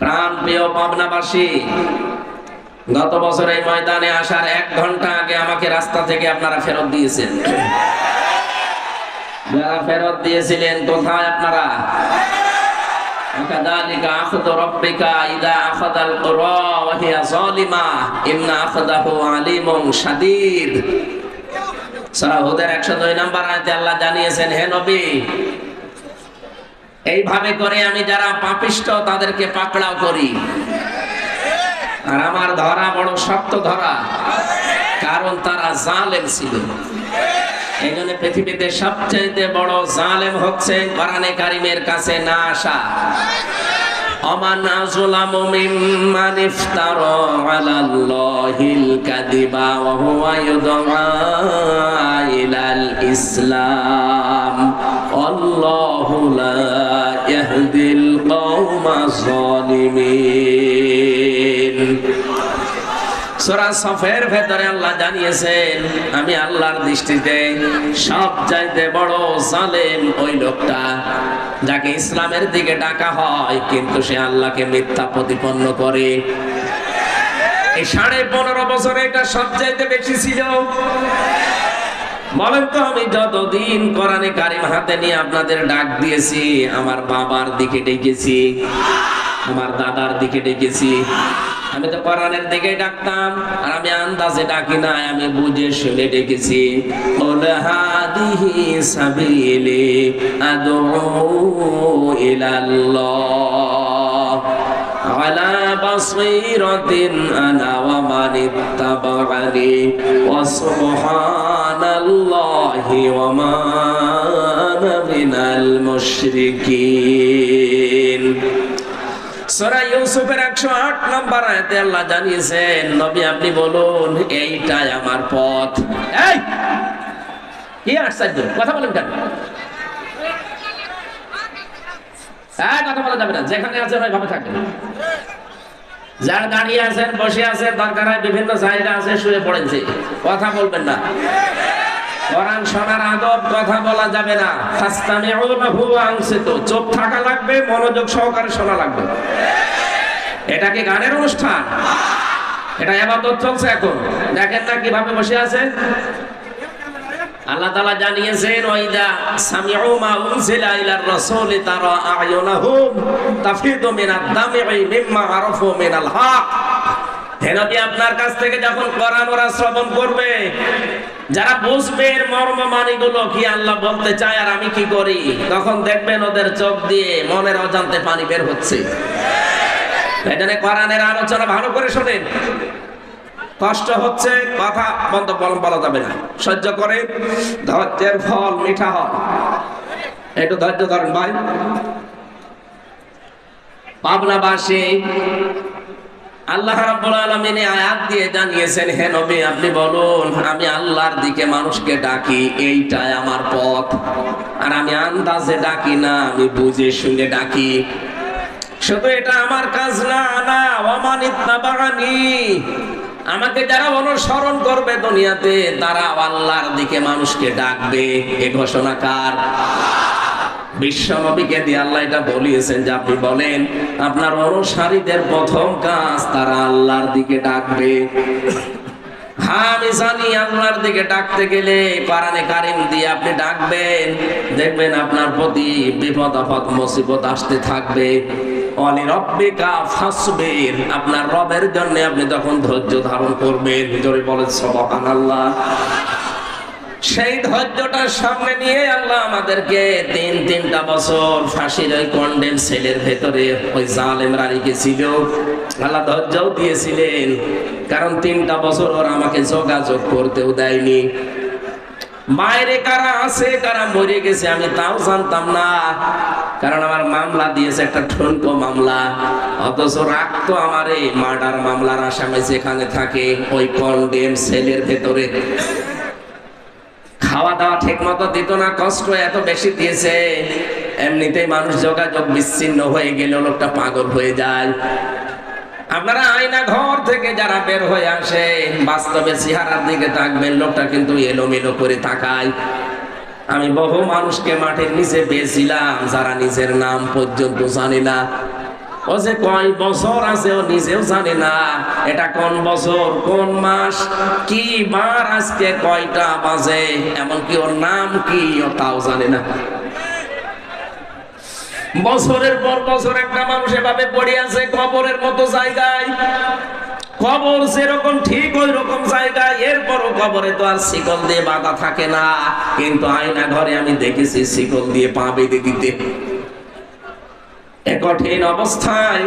প্রাণ প্রিয় পাবনাবাসী গত বছর এই ময়দানে আসার এক ঘন্টা আগে আমাকে রাস্তা থেকে আপনারা ফেরত দিয়েছেন যারা ফেরত দিয়েছিলেন কোথায় আপনারা وكذلك أخذ ربك إذا أخذ القرى وهي ظالمة إن أخذه عليم شديد সূরা হুদের 102 নম্বর আয়াতে আল্লাহ জানিয়েছেন হে নবী এইভাবে করে আমি যারা পাপিষ্ট, তাদেরকে পাকড়াও করি। আর আমার ধরা বড় শক্ত ধরা, কারণ তারা জালেম ছিল। এই জন্য পৃথিবীতে সবচেয়ে বড় জালেম হচ্ছে কারিমের কাছে না আসা। অমান আযলামু মিম্মান ইফতারা আলাল্লাহিল কাযিবা ওয়া হুয়া ইউদআ ইলাল ইসলাম আল্লাহু লা ইয়াহদিল কওমা যালিমিন সূরা সফের ভেতরে আল্লাহ জানিয়েছেন, আমি আল্লাহর দৃষ্টিতে সব চাইতে বড় জালেম ওই লোকটা যাকে ইসলামের দিকে ডাকা হয়, কিন্তু সে আল্লাহকে মিথ্যা প্রতিপন্ন করে। এই সাড়ে পনেরো বছরে এটা সব চাইতে বেশি ছিল। বলেন তো, আমি যতদিন কোরআনে কারিম হাতে নিয়ে আপনাদের ডাক দিয়েছি, আমার বাবার দিকে ডেকেছি, আমার দাদার দিকে ডেকেছি আমি তো কোরআনের দিকে ডাকতাম, আর আমি আন্দাজে ডাকি না আমি বুঝে শুনে ডেকেছি। হল হাদিহি সাবিলি আদু ইলাল্লাহ, আলা বাসীরাতিন আনা ওয়া মান ইত্তাবাআনি, ওয়া সুবহানাল্লাহি ওয়া মা আনা মিনাল মুশরিকিন। ইউসুফের 108 নম্বর আল্লাহ জানিয়েছেন, নবী, আপনি বলুন, এইটাই আমার পথ। এই! কি আশ্চর্য! কথা বলেন কেন? হ্যাঁ কথা বলা যাবে না, যেখানে আছে যার দাঁড়িয়ে আছেন, বসে আছেন, দরকার বিভিন্ন জায়গা আছে, শুয়ে পড়েছে কথা বলবেন না। কোরআন শোনার আদব কথা বলা যাবে না। ফাস্তামিউ লাহু আনসিতু চুপ থাকা লাগবে, মনোযোগ সহকারে শোনা লাগবে। এটা কি গানের অনুষ্ঠান? এটা এবাদত চলছে এখন। দেখেন না কীভাবে বসে আছে আল্লাহ তাআলা জানিয়েছেন, ওয়াইদা সামিউ মা উনজিলা ইলার রাসূলি তারা আয়ুনাহুম তাফিদু মিনাদ দামি'i মিম্মা আরাফু মিনাল হক। হে নবী আপনার কাছ থেকে যখন কোরআন ওরা শ্রবণ করবে, যারা বুঝবে এর মর্ম মানিগুলো কি আল্লাহ বলতে চায় আর আমি কি করি, তখন দেখবেন ওদের চোখ দিয়ে মনের অজান্তে পানি বের হচ্ছে। এখানে কোরআনের আলোচনা ভালো করে শোনেন। কষ্ট হচ্ছে, কথা বন্ধ বলা যাবে না। সহ্য করে, ধৈর্যের ফল মিঠা হয়। একটু ধৈর্য ধরেন ভাই। পাবনাবাসী আল্লাহ রাব্বুল আলামিন এই আয়াত দিয়ে জানিয়েছেন, হে নবী, আপনি বলুন, আমি আল্লাহর দিকে মানুষকে ডাকি, এইটাই আমার পথ। আর আমি আন্দাজে ডাকি না, আমি বুঝে শুনে ডাকি। শুধু এটা আমার কাজ না না অমানিত্তাবাগানি আমাকে যারা অনুসরণ করবে দুনিয়াতে তারা আল্লাহর দিকে মানুষকে ডাকবে। এ ঘোষণা কার? বিশ্ব নবীকে দিয়ে আল্লাহ এটা বলিয়েছেন যে আপনি বলেন, আপনার অনুসারীদের প্রথম কাজ তারা আল্লাহর দিকে ডাকবে। দেখবেন আপনার প্রতি বিপদ, আপদ, মুসিবত আসতে থাকবে। আপনার রবের জন্য আপনি তখন ধৈর্য ধারণ করবেন। বলেন, সুবহানাল্লাহ। সেই ধৈর্যটার সামনে নিয়ে আল্লাহ আমাদেরকে তিন তিনটা বছর ফাঁসির ওই কন্ডেম সেলের ভেতরে ওই জালেম রানীকে ছিল আল্লাহ ধৈর্যও দিয়েছিলেন, কারণ তিনটা বছর ওরা আমাকে যোগাযোগ করতেও দেয়নি। বাইরে কারা আছে, কারা মরে গেছে আমি তাও জানতাম না, কারণ আমার মামলা দিয়েছে একটা ঠনকো মামলা। অথচ রাখতো আমার এই মার্ডার মামলার আসামে যেখানে থাকে, ওই কন্ডেম সেলের ভেতরে। খাওয়া দাওয়া ঠিক মতো দিত না, কষ্ট এত বেশি দিয়েছে। এমনিতেই মানুষ যোগাযোগ বিচ্ছিন্ন হয়ে গেলে লোকটা পাগল হয়ে যায়। আপনারা আয়না ঘর থেকে যারা বের হয়ে আসে, বাস্তবে চেহারার দিকে তাকবেন, লোকটা কিন্তু এলোমেলো করে তাকায়। আমি বহু মানুষকে মাঠের নিচে পেয়েছিলাম, যারা নিজের নাম পর্যন্ত জানি না। ও যে কয় বছর আছে ও নিজেও জানে না। এটা কোন বছর, কোন মাস, কি বার, আজকে কয়টা বাজে, এমনকি ওর নাম কি, ও তাও জানে না। বছরের পর বছর একটা মানুষ এভাবে পড়ে আছে কবরের মতো জায়গায়। কবর যেরকম ঠিক ওই রকম জায়গায়, এরপরও কবরে তো আর শিকল দিয়ে বাঁধা থাকে না। কিন্তু আয়না ঘরে আমি দেখেছি শিকল দিয়ে পা বেঁধে দিতে। কঠিন অবস্থায়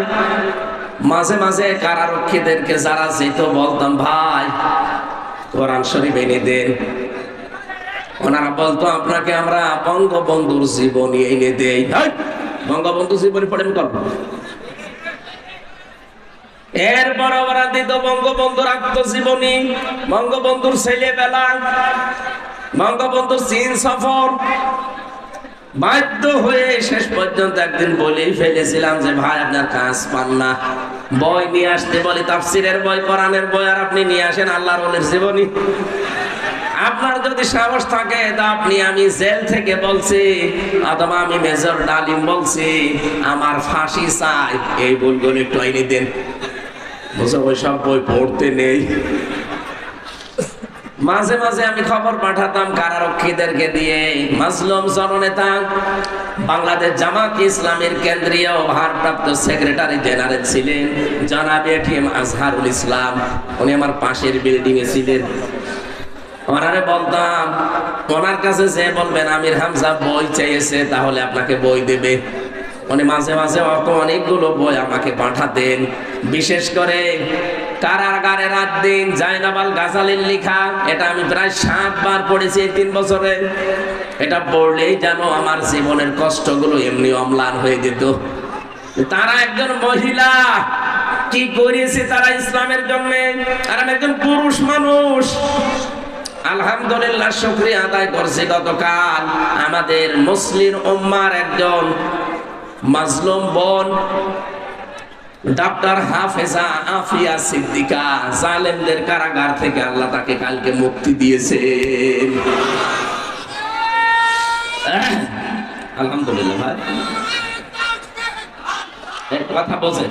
মাঝে মাঝে কারারক্ষীদেরকে যারা যেত বলতাম, ভাই, কোরআন শরীফ এনে দেন। ওনারা বলতো, আপনাকে আমরা বঙ্গবন্ধুর জীবনী এনে দেই। বঙ্গবন্ধু জীবনী পড়েন করব এরপর দিত বঙ্গবন্ধুর আত্মজীবনী, বঙ্গবন্ধুর ছেলেবেলা, বঙ্গবন্ধুর চীন সফর বাধ্য হয়ে শেষ পর্যন্ত একদিন বলেই ফেলেছিলাম যে, ভাই, আপনার কাজ পান না। বই নিয়ে আসতে বলি, তাফসিরের বই, কোরআনের বই, আর আপনি নিয়ে আসেন আল্লাহর ওলের জীবনী। আপনার যদি সাহস থাকে, তা আপনি, আমি জেল থেকে বলছি, অথবা আমি মেজর ডালিম বলছি, আমার ফাঁসি চাই। এই বইগুলো একটু আইনে দেন। বুঝো ওইসব বই পড়তে নেই। মাঝে মাঝে আমি খবর পাঠাতাম কারারক্ষীদেরকে দিয়ে। মাজলুম জননেতা, বাংলাদেশ জামাত ইসলামের কেন্দ্রীয় ভারপ্রাপ্ত সেক্রেটারি জেনারেল ছিলেন জনাব এটিএম আজহারুল ইসলাম। উনি আমার পাশের বিল্ডিং এ ছিলেন। ওনারে বলতাম, ওনার কাছে যে বলবেন আমির হামজা বই চেয়েছে, তাহলে আপনাকে বই দেবে। উনি মাঝে মাঝে অনেকগুলো বই আমাকে পাঠাতেন। বিশেষ করে কারাগারে রাত দিন জাইনাবাল গাজালির লেখা, এটা আমি প্রায় সাতবার পড়েছি এই তিন বছরে। এটা পড়লেই যেন আমার জীবনের কষ্টগুলো এমনি অম্লান হয়ে যেত। তারা একজন মহিলা, কি করেছে তারা ইসলামের জন্য? আর আমি একজন পুরুষ মানুষ। আলহামদুলিল্লাহ, শুক্রিয়া আদায় করছি গতকাল আমাদের মুসলিম উম্মার একজন মাজলুম বোন ডাক্তার হাফেজা আফিয়া সিদ্দিকা, জালেমদের কারাগার থেকে আল্লাহ তাকে কালকে মুক্তি দিয়েছে। আলহামদুলিল্লাহ ভাই। এক কথা বলছে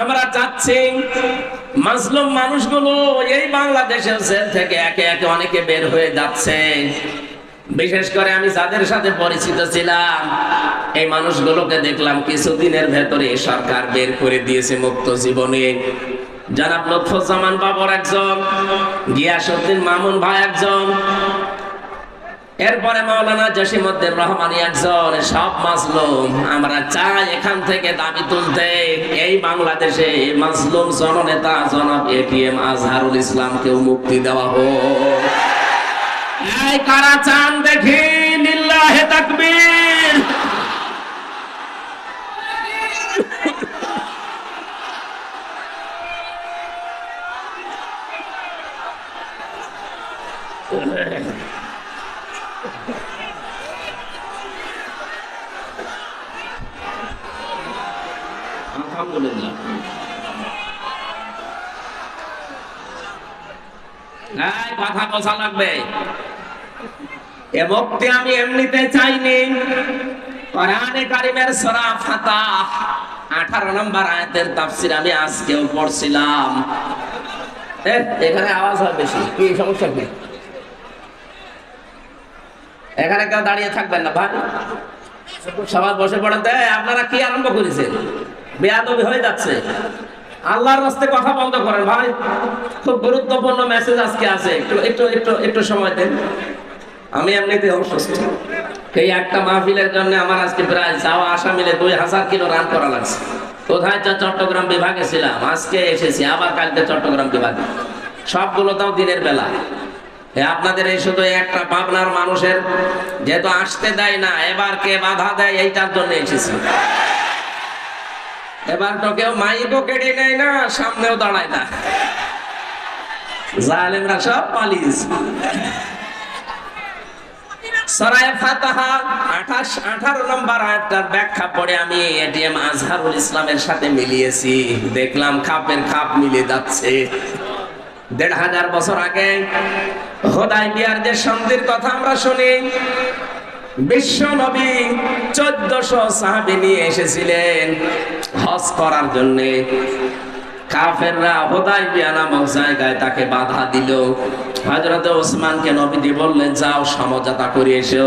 আমরা চাচ্ছি মাজলুম মানুষগুলো এই বাংলাদেশের জেল থেকে একে একে অনেকে বের হয়ে যাচ্ছে। বিশেষ করে আমি যাদের সাথে পরিচিত ছিলাম, এই মানুষগুলোকে দেখলাম কিছুদিনের ভেতরে সরকার বের করে দিয়েছে মুক্ত জীবনে। জনাব লুৎফুজ্জামান বাবর একজন, গিয়াসউদ্দিন মামুন ভাই একজন, এরপরে মাওলানা জসিমুদ্দিন রহমানি একজন, সব মাসলুম আমরা চাই এখান থেকে দাবি তুলতে এই বাংলাদেশে মাসলুম জননেতা জনাব এটিএম আজহারুল ইসলামকেও মুক্তি দেওয়া হোক। এই কারা চান দেখি লিল্লাহে তাকবীর। কথা বোঝা লাগবে। এ আমি এমনিতে চাইনি। কোরআনে কারিমের সূরা ফাতাহ 18 নম্বর আয়াতের আমি আজকেও পড়ছিলাম। এখানে আওয়াজ হয় বেশি, কি সমস্যা কি? এখানে কেউ দাঁড়িয়ে থাকবেন না, ভাই। সবাই বসে আপনারা কি আরম্ভ করেছেন? বেয়াদবি হয়ে যাচ্ছে। আল্লাহর রাস্তে কথা বন্ধ করেন, ভাই। খুব গুরুত্বপূর্ণ মেসেজ আজকে আছে। একটু একটু একটু একটু সময় দেন। আমি এমনিতে অসুস্থ। এই একটা মাহফিলের জন্য আমার আজকে প্রায় যাওয়া, আসা মিলে দুই হাজার কিলো রান করা লাগছে। কোথায় চট্টগ্রাম বিভাগে ছিলাম, আজকে এসেছি, আবার কালকে চট্টগ্রাম বিভাগে। সবগুলো তাও দিনের বেলা। আপনাদের এই শুধু একটা পাবনার মানুষের, যেহেতু আসতে দেয় না, এবার কে বাধা দেয় এইটার জন্য এসেছি। এবার তো কেউ মাইকও কেটে নেয় না, সামনেও দাঁড়ায় না। জালেমরা সব পালিয়েছে। সরায় ফাতাহা, আঠাশ, আঠারো নম্বর আয়াতটার ব্যাখ্যা পড়ে আমি এটিএম আজহারুল ইসলামের সাথে মিলিয়েছি। দেখলাম খাপের খাপ মিলে যাচ্ছে। দেড় হাজার বছর আগে হোদাই বিয়ার যে কথা আমরা শুনি, বিশ্ব নবী চোদ্দশো সাহাবি নিয়ে এসেছিলেন হজ করার জন্যে। কাফেররা হোদাই নামক জায়গায় তাকে বাধা দিল। হজরত ওসমানকে নবীজি বললেন, যাও, সমঝোতা করে এসো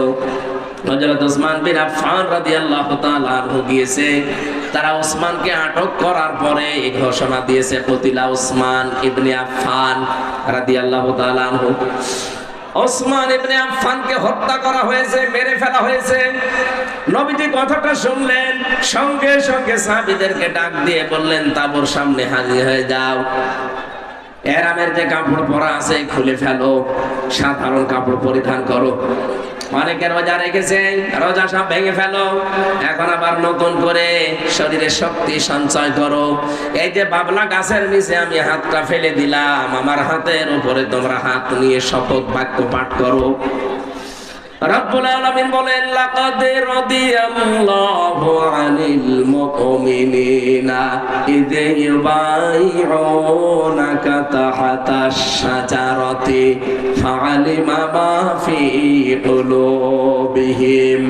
হজরত ওসমান বিন আফফান রাদিয়াল্লাহু তাআলা আনহু গিয়েছে। তারা ওসমানকে আটক করার পরে এই ঘোষণা দিয়েছে কতিলা ওসমান ইবনে আফফান রাদিয়াল্লাহু তাআলা আনহু। ওসমান হত্যা করা হয়েছে, মেরে ফেলা হয়েছে। কথাটা শুনলেন, সঙ্গে সঙ্গে ডাক দিয়ে বললেন, তাবুর সামনে হাজির হয়ে যাও। এরামের যে কাপড় পরা আছে, খুলে ফেলো। সাধারণ কাপড় পরিধান করো। অনেকে রোজা রেখেছেন রোজা সব ভেঙে ফেলো। এখন আবার নতুন করে শরীরে শক্তি সঞ্চয় করো। এই যে বাবলা গাছের নিচে আমি হাতটা ফেলে দিলাম, আমার হাতের উপরে তোমরা হাত নিয়ে শপথ বাক্য পাঠ করো। রব্বুল আলামিন বলেন, লাকাদ রাদিয়াল্লাহু আনিল মুমিনিনা ইদ ইউবাইউনাকা তাহাতাশ শাজারাতি ফাআলিমা মা ফি কুলুবিহিম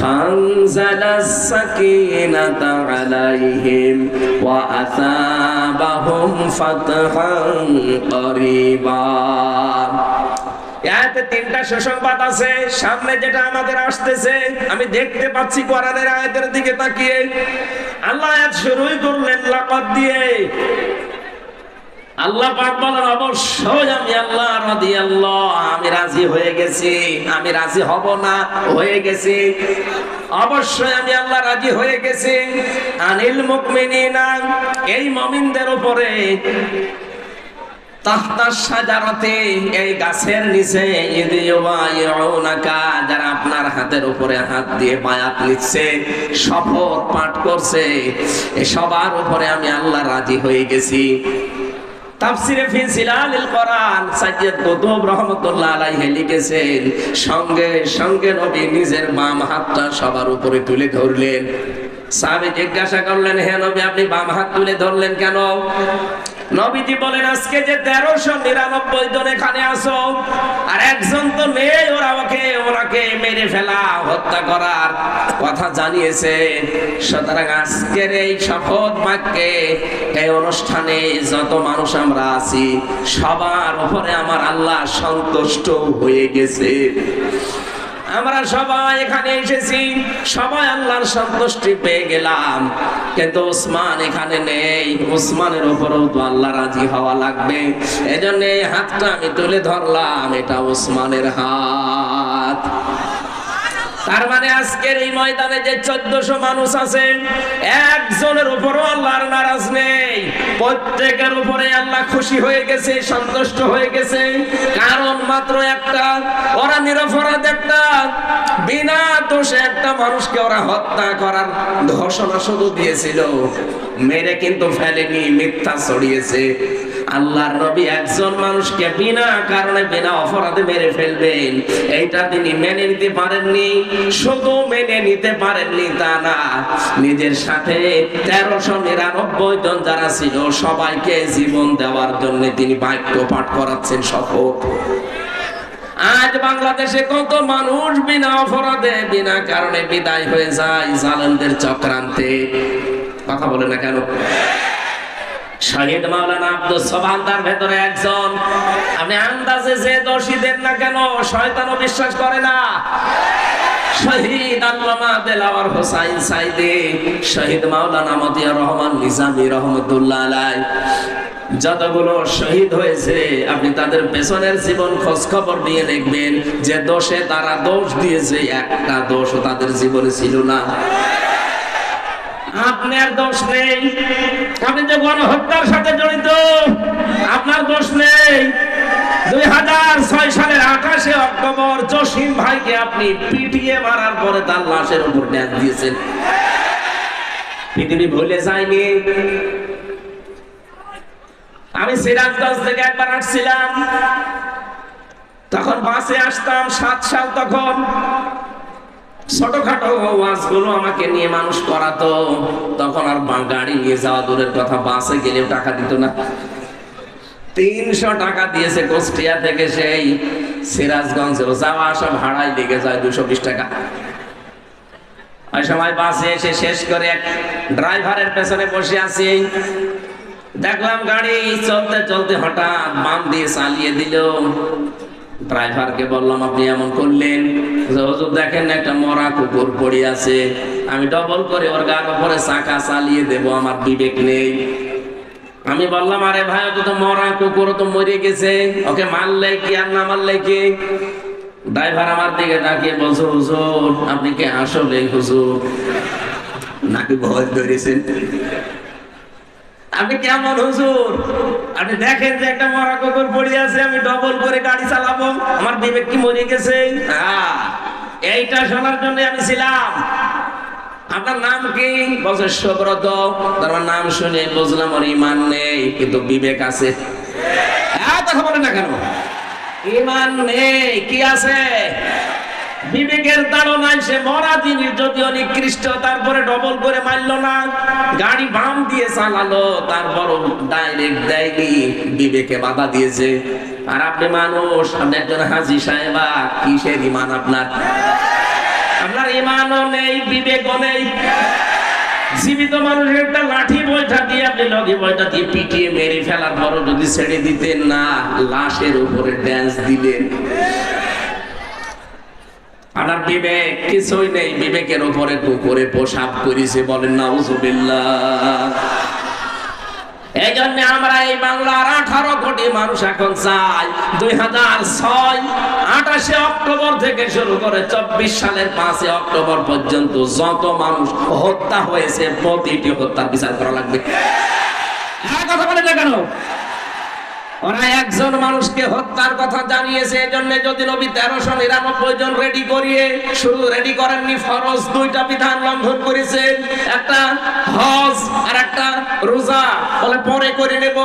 ফানজালাস সাকিনাতা আলাইহিম ওয়া আসাবাহুম ফাতহান করিবা। এতে তিনটা সুসংবাদ আছে। সামনে যেটা আমাদের আসতেছে, আমি দেখতে পাচ্ছি কোরআনের আয়াতের দিকে তাকিয়ে। আল্লাহ আয়াত শুরুই করলেন, লাকাদ দিয়ে। আল্লাহ পাক বলেন, অবশ্যই আমি আল্লাহ রাদিয়াল্লাহ, আমি রাজি হয়ে গেছি। আমি রাজি হব না, হয়ে গেছি। অবশ্যই আমি আল্লাহ রাজি হয়ে গেছি। আনিল মুকমিনিনা, এই মুমিনদের উপরে এই গাছের নিচে যারা আপনার হাতের উপরে হাত দিয়ে শপথ পাঠ করছে সবার উপরে আমি আল্লাহ রাজি হয়ে গেছি। তাফসিরে সঙ্গে সঙ্গে নবী নিজের বাম হাতটা সবার উপরে তুলে ধরলেন। সাহাবী জিজ্ঞাসা করলেন, হে নবী, আপনি বাম হাত তুলে ধরলেন কেন? নবীজি বলেন, আজকে যে তেরোশো নিরানব্বই জন এখানে আসো আর একজন তো নেই, ওরা ওকে, ওনাকে মেরে ফেলা, হত্যা করার কথা জানিয়েছে। সুতরাং আজকের এই শপথ বাক্যে, এই অনুষ্ঠানে যত মানুষ আমরা আছি, সবার উপরে আমার আল্লাহ সন্তুষ্ট হয়ে গেছে। আমরা সবাই এখানে এসেছি, সবাই আল্লাহর সন্তুষ্টি পেয়ে গেলাম। কিন্তু ওসমান এখানে নেই, ওসমানের উপরেও তো আল্লাহ রাজি হওয়া লাগবে। এজন্য হাতটা আমি তুলে ধরলাম, এটা ওসমানের হাত। তার মানে আজকের এই ময়দানে যে চোদ্দশো মানুষ আছে একজনের উপরও আল্লাহর নারাজ নেই। প্রত্যেকের উপরে আল্লাহ খুশি হয়ে গেছে, সন্তুষ্ট হয়ে গেছে। কারণ মাত্র একটা, ওরা নিরপরাধ একটা। বিনা দোষে একটা মানুষকে ওরা হত্যা করার ঘোষণা শুধু দিয়েছিল। মেরে কিন্তু ফেলেনি, মিথ্যা ছড়িয়েছে। আল্লাহর নবী একজন মানুষকে বিনা কারণে, বিনা অপরাধে মেরে ফেলবেন। এইটা তিনি মেনে নিতে পারেননি, শুধু মেনে নিতে পারেননি তা না। নিজের সাথে তেরোশো নিরানব্বই জন যারা ছিল, সবাইকে জীবন দেওয়ার জন্য তিনি বাক্য পাঠ করাচ্ছেন শপথ। আজ বাংলাদেশে কত মানুষ বিনা অপরাধে, বিনা কারণে বিদায় হয়ে যায় জালেমদের চক্রান্তে। কথা বলে না কেন? শহীদ মাওলানা আব্দুল তার ভেতরে একজন। আপনি আন্দাজে যে দোষী দেন না কেন, শয়তানও বিশ্বাস করে না। শহীদ আল্লামা দেলাওয়ার হোসাইন শহীদ মাওলানা মতিয়া রহমান নিজামি রহমতুল্লাহ আলাই। যতগুলো শহীদ হয়েছে, আপনি তাদের পেছনের জীবন খোঁজ খবর নিয়ে দেখবেন, যে দোষে তারা দোষ দিয়েছে, একটা দোষ তাদের জীবনে ছিল না। আপনার দোষ নেই। আপনি যে গণহত্যার সাথে জড়িত, আপনার দোষ নেই। দুই হাজার ছয় সালের আঠাশে অক্টোবর জসিম ভাইকে আপনি পিটিয়ে মারার পরে তার লাশের উপর ড্যান দিয়েছেন। পৃথিবী ভুলে যায়নি। আমি সিরাজগঞ্জ থেকে একবার আসছিলাম। তখন বাসে আসতাম সাত সাল তখন। ছোটখাটো ওয়াজগুলো আমাকে নিয়ে মানুষ করাতো। তখন আর গাড়ি নিয়ে যাওয়া দূরের কথা, বাসে গেলেও টাকা দিত না। তিনশো টাকা দিয়েছে থেকে সেই যাওয়া আসা লেগে যায় দুশো বিশ টাকা। ওই সময় বাসে এসে শেষ করে ড্রাইভারের পেছনে বসে আছি। দেখলাম গাড়ি চলতে চলতে হঠাৎ বাম দিয়ে চালিয়ে দিল। ড্রাইভারকে বললাম, আপনি এমন করলেন? হুজুর, দেখেন একটা মরা কুকুর পড়ে আছে। আমি ডবল করে ওর গার উপরে চাকা চালিয়ে দেব, আমার বিবেক নেই। আমি বললাম, আরে ভাই, ও তো মরা কুকুর তো মরে গেছে। ওকে মারলে কি আর না মারলে কি? ড্রাইভার আমার দিকে তাকিয়ে বলছো, হুজুর, আপনি কি আসলে হুজুর? নাকি ভয় ধরেছেন। আপনি কেমন হুজুর? আপনি দেখেন যে একটা মরা কুকুর পড়ে আছে আমি ডবল করে গাড়ি চালাবো। আমার বিবেক কি মরে গেছে? হ্যাঁ, এইটা শোনার জন্য আমি ছিলাম। আপনার নাম কি? বলছে সুব্রত। নাম শুনে বুঝলাম ওর ইমান নেই কিন্তু বিবেক আছে। হ্যাঁ কথা বলে না কেন? ইমান নেই কি আছে? বিবেকের তাড়নায় সে মরা জিনিস যদিও নিকৃষ্ট, তারপরে ডবল করে মারলো না। গাড়ি বাম দিয়ে চালালো তারপর ডাইরেক্ট দেয়নি, বিবেকে বাধা দিয়েছে। আর আপনি মানুষ, আপনি একজন হাজি সাহেবা কিসের ইমান আপনার? আপনার ইমানও নেই, বিবেকও নেই। জীবিত মানুষের একটা লাঠি বইটা দিয়ে আপনি লগি বইটা দিয়ে পিটিয়ে মেরে ফেলার পরও যদি ছেড়ে দিতেন না, লাশের উপরে ড্যান্স দিলেন। আপনার বিবেক কিছুই নেই, বিবেকের উপরে কুকুরে পোশাক করেছে বলেন না এই জন্য আমরা এই বাংলার আঠারো কোটি মানুষ এখন চাই, দুই হাজার ছয়, আঠাশে অক্টোবর থেকে শুরু করে চব্বিশ সালের পাঁচে অক্টোবর পর্যন্ত যত মানুষ হত্যা হয়েছে, প্রতিটি হত্যার বিচার করা লাগবে। কথা বলে না কেন? ওরা একজন মানুষকে হত্যার কথা জানিয়েছে, এজন্য যদি নবী তেরোশো নিরানব্বই জন রেডি করিয়ে শুধু রেডি করেননি, ফরজ দুইটা বিধান লঙ্ঘন করেছেন। একটা হজ আর একটা রোজা। বলে, পরে করে নেব।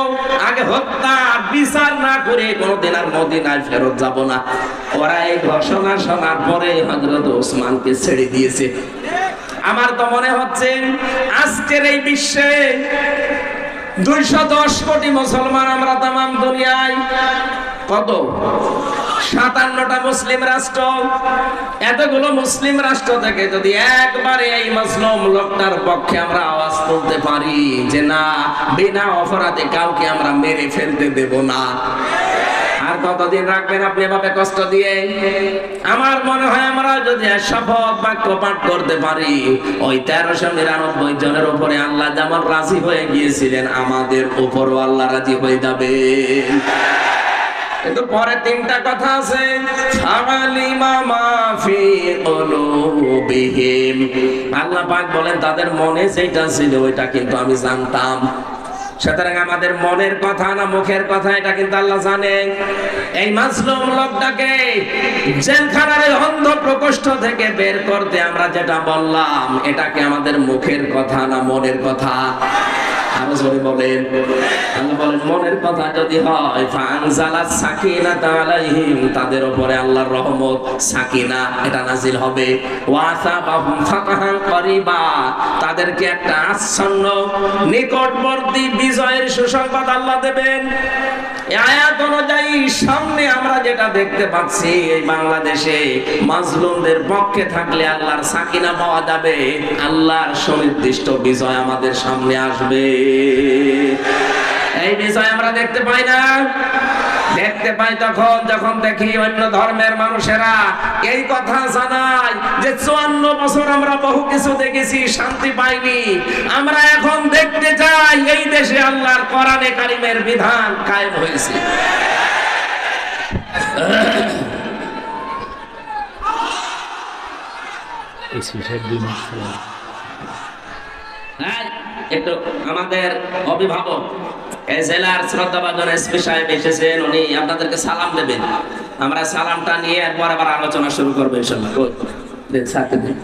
আগে হত্যা বিচার না করে কোনোদিন আর মদিনায় ফেরত যাব না। ওরা এই ঘোষণা শোনার পরে হজরত ওসমানকে ছেড়ে দিয়েছে। আমার তো মনে হচ্ছে, আজকের এই বিশ্বে দুইশো দশ কোটি মুসলমান আমরা তামাম দুনিয়ায়। কত? সাতান্নটা মুসলিম রাষ্ট্র। এতগুলো মুসলিম রাষ্ট্র থেকে যদি একবারে এই মুসলিম লোকটার পক্ষে আমরা আওয়াজ তুলতে পারি যে না, বিনা অপরাধে কাউকে আমরা মেরে ফেলতে দেব না। আর কতদিন রাখবেন আপনি এভাবে কষ্ট দিয়ে? আমার মনে হয় আমরা যদি শপথ বাক্য পাঠ করতে পারি, ওই তেরোশো নিরানব্বই জনের উপরে আল্লাহ যেমন রাজি হয়ে গিয়েছিলেন, আমাদের উপরও আল্লাহ রাজি হয়ে যাবে। কিন্তু পরে তিনটা কথা আছে আল্লাহ পাক বলেন, তাদের মনে যেটা ছিল, ওইটা কিন্তু আমি জানতাম। সুতরাং আমাদের মনের কথা না মুখের কথা, এটা কিন্তু আল্লাহ জানে। এই মাসলুম লোকটাকে জেলখানার অন্ধ প্রকোষ্ঠ থেকে বের করতে আমরা যেটা বললাম এটাকে আমাদের মুখের কথা না মনের কথা? নিকটবর্তী বিজয়ের সুসংবাদ আল্লাহ দেবেন। অনুযায়ী, সামনে আমরা যেটা দেখতে পাচ্ছি, এই বাংলাদেশে মাজলুমদের পক্ষে থাকলে আল্লাহর সাকিনা পাওয়া যাবে। আল্লাহর সুনির্দিষ্ট বিজয় আমাদের সামনে আসবে। এই বিষয় আমরা দেখতে পাই না। দেখতে পাই তখন যখন দেখি অন্য ধর্মের মানুষেরা এই কথা জানায় যে চুয়ান্ন বছর আমরা বহু কিছু দেখেছি শান্তি পাইনি। আমরা এখন দেখতে চাই এই দেশে আল্লাহর কোরআনে কারিমের বিধান কায়েম হয়েছে। এই সুইসাইড দুই মাস একটু আমাদের অভিভাবক জেলার শ্রদ্ধাভাজন এসপি সাহেব এসেছেন, উনি আপনাদেরকে সালাম দেবেন আমরা সালামটা নিয়ে একবার আবার আলোচনা শুরু করব ইনশাল্লাহ দিন।